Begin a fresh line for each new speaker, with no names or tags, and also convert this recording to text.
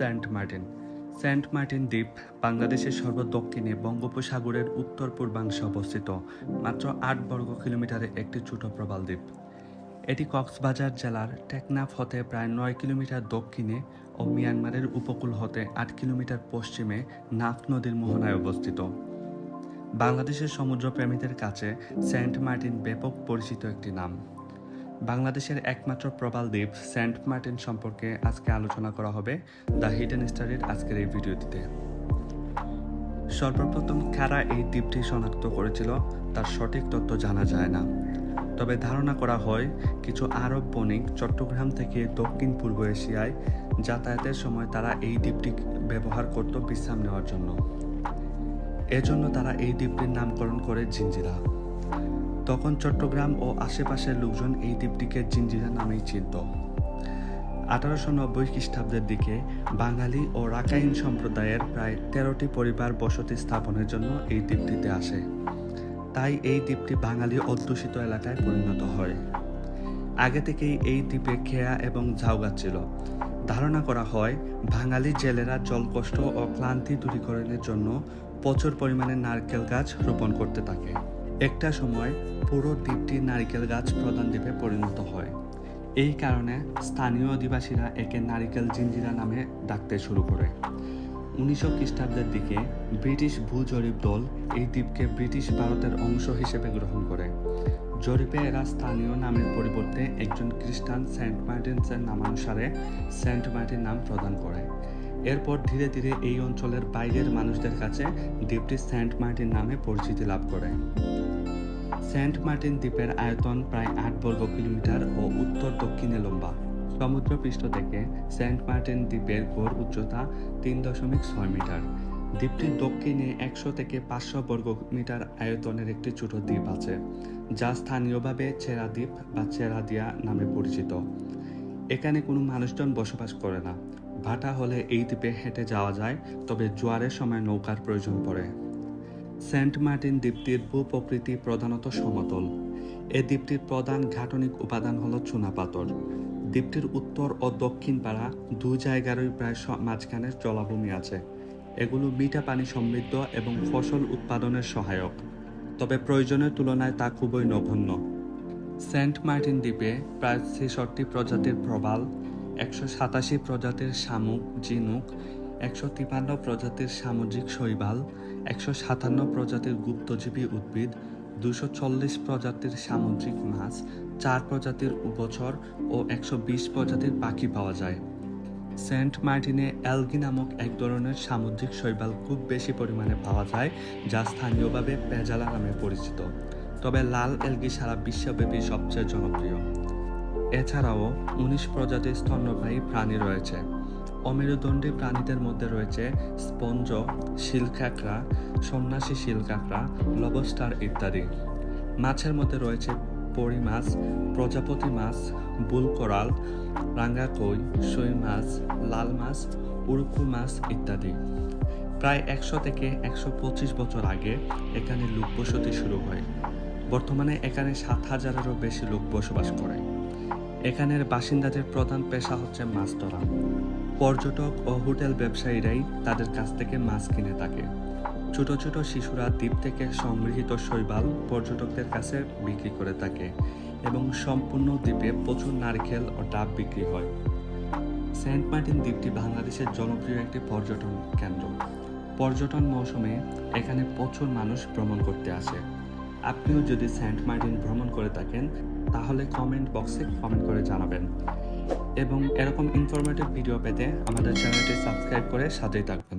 Saint Martin. Saint Martin দ্বীপ বাংলাদেশের সর্বদক্ষিণে বঙ্গোপসাগরের উত্তর পূর্বাংশে অবস্থিত, মাত্র আট বর্গ কিলোমিটারের একটি ছোট প্রবাল দ্বীপ। এটি কক্সবাজার জেলার টেকনাফ হতে প্রায় নয় কিলোমিটার দক্ষিণে ও মিয়ানমারের উপকূল হতে আট কিলোমিটার পশ্চিমে নাফ নদীর মোহনায় অবস্থিত। বাংলাদেশের সমুদ্রপ্রেমীদের কাছে সেন্ট মার্টিন ব্যাপক পরিচিত একটি নাম। বাংলাদেশের একমাত্র প্রবাল দ্বীপ, সেন্ট মার্টিন সম্পর্কে আজকে আলোচনা করা হবে দ্য হিডেন স্টাডির আজকের এই ভিডিওটিতে। সর্বপ্রথম কারা এই দ্বীপটি শনাক্ত করেছিল, তার সঠিক তথ্য জানা যায় না। তবে ধারণা করা হয়, কিছু আরব বণিক চট্টগ্রাম থেকে দক্ষিণ পূর্ব এশিয়ায় যাতায়াতের সময় তারা এই দ্বীপটি ব্যবহার করত বিশ্রাম নেওয়ার জন্য। এজন্য তারা এই দ্বীপটির নামকরণ করে জিঞ্জিরা তখন চট্টগ্রাম ও আশেপাশের লোকজন এই দ্বীপটিকে জিঞ্জিরা নামেই চিনত। আঠারোশো নব্বই খ্রিস্টাব্দের দিকে বাঙালি ও রাকাইন সম্প্রদায়ের প্রায় তেরোটি পরিবার বসতি স্থাপনের জন্য এই দ্বীপটিতে আসে। তাই এই দ্বীপটি বাঙালি অধ্যুষিত এলাকায় পরিণত হয়। আগে থেকেই এই দ্বীপে খেয়া এবং ঝাউগাছ ছিল। ধারণা করা হয়, বাঙালি জেলেরা জলকষ্ট ও ক্লান্তি দূরীকরণের জন্য প্রচুর পরিমাণে নারকেল গাছ রোপণ করতে থাকে। একটা সময় পুরো দ্বীপটি নারকেল গাছ প্রধান দ্বীপে পরিণত হয়। এই কারণে স্থানীয় অধিবাসীরা একে নারিকেল জিঞ্জিরা নামে ডাকতে শুরু করে। উনিশশো খ্রিস্টাব্দের দিকে ব্রিটিশ ভূ জরিপ দল এই দ্বীপকে ব্রিটিশ ভারতের অংশ হিসেবে গ্রহণ করে। জরিপে এরা স্থানীয় নামের পরিবর্তে একজন খ্রিস্টান সেন্ট মার্টিনসের নামানুসারে সেন্ট মার্টিন নাম প্রদান করে। এরপর ধীরে ধীরে এই অঞ্চলের বাইরের মানুষদের কাছে দ্বীপটি সেন্ট মার্টিন নামে পরিচিতি লাভ করে। সেন্ট মার্টিন দ্বীপের আয়তন প্রায় আট বর্গ কিলোমিটার ও উত্তর দক্ষিণে লম্বা। সমুদ্রপৃষ্ঠ থেকে সেন্ট মার্টিন দ্বীপের গড় উচ্চতা তিন দশমিক ছয় মিটার। দ্বীপটির দক্ষিণে একশো থেকে পাঁচশো বর্গ মিটার আয়তনের একটি ছোট দ্বীপ আছে, যা স্থানীয়ভাবে চেরা দ্বীপ বা চেরাদিয়া নামে পরিচিত। এখানে কোনো মানুষজন বসবাস করে না। ভাটা হলে এই দ্বীপে হেঁটে যাওয়া যায়, তবে জোয়ারের সময় নৌকার প্রয়োজন পড়ে। সেন্ট মার্টিন দ্বীপটির ভূপ্রকৃতি প্রধানত সমতল। এ দ্বীপটির প্রধান ঘাটনিক উপাদান হল চুনাপাথর। দ্বীপটির উত্তর ও দক্ষিণ পাড়া দু জায়গারই প্রায় মাঝখানে জলাভূমি আছে। এগুলো মিঠা পানি সমৃদ্ধ এবং ফসল উৎপাদনের সহায়ক। তবে প্রয়োজনের তুলনায় তা খুবই নগণ্য। সেন্ট মার্টিন দ্বীপে প্রায় ছেষট্টি প্রজাতির প্রবাল, একশো সাতাশি প্রজাতির শামুক, ঝিনুক, একশো তিপান্ন প্রজাতির সামুদ্রিক শৈবাল একশো সাতান্ন প্রজাতির গুপ্তজীবী উদ্ভিদ, দুশো চল্লিশ প্রজাতির সামুদ্রিক মাছ, চার প্রজাতির উভচর ও একশো বিশ প্রজাতির পাখি পাওয়া যায়। সেন্ট মার্টিনে অ্যালগি নামক এক ধরনের সামুদ্রিক শৈবাল খুব বেশি পরিমাণে পাওয়া যায়, যা স্থানীয়ভাবে পেজালা নামে পরিচিত। তবে লাল এলগি সারা বিশ্বব্যাপী সবচেয়ে জনপ্রিয়। এছাড়াও উনিশ প্রজাতির স্তন্যপায়ী প্রাণী রয়েছে। অমেরুদণ্ডী প্রাণীদের মধ্যে রয়েছে স্পঞ্জ শিলকাঁকড়া সন্ন্যাসী শিলকাঁকড়া লবস্টার ইত্যাদি। মাছের মধ্যে রয়েছে পরি মাছ, প্রজাপতি মাছ বুলকরাল রাঙ্গা কই সই মাছ, লাল মাছ উড়ুকু মাছ ইত্যাদি। প্রায় একশো থেকে একশো পঁচিশ বছর আগে এখানে লোকবসতি শুরু হয়। বর্তমানে এখানে সাত হাজারেরও বেশি লোক বসবাস করে। এখানের বাসিন্দাদের প্রধান পেশা হচ্ছে মাছ ধরা। পর্যটক ও হোটেল ব্যবসায়ীরাই তাদের কাছ থেকে মাছ কিনে থাকে। ছোট ছোট শিশুরা দ্বীপ থেকে সংগৃহীত শৈবাল পর্যটকদের কাছে বিক্রি করে থাকে এবং সম্পূর্ণ দ্বীপে প্রচুর নারকেল ও ডাব বিক্রি হয়। সেন্ট মার্টিন দ্বীপটি বাংলাদেশের জনপ্রিয় একটি পর্যটন কেন্দ্র। পর্যটন মৌসুমে এখানে প্রচুর মানুষ ভ্রমণ করতে আসে। আপনিও যদি সেন্ট মার্টিন ভ্রমণ করে থাকেন, তাহলে কমেন্ট বক্সে কমেন্ট করে জানাবেন। এবং এরকম ইনফরমেটিভ ভিডিও পেতে আমাদের চ্যানেলটি সাবস্ক্রাইব করে সাথেই থাকবেন।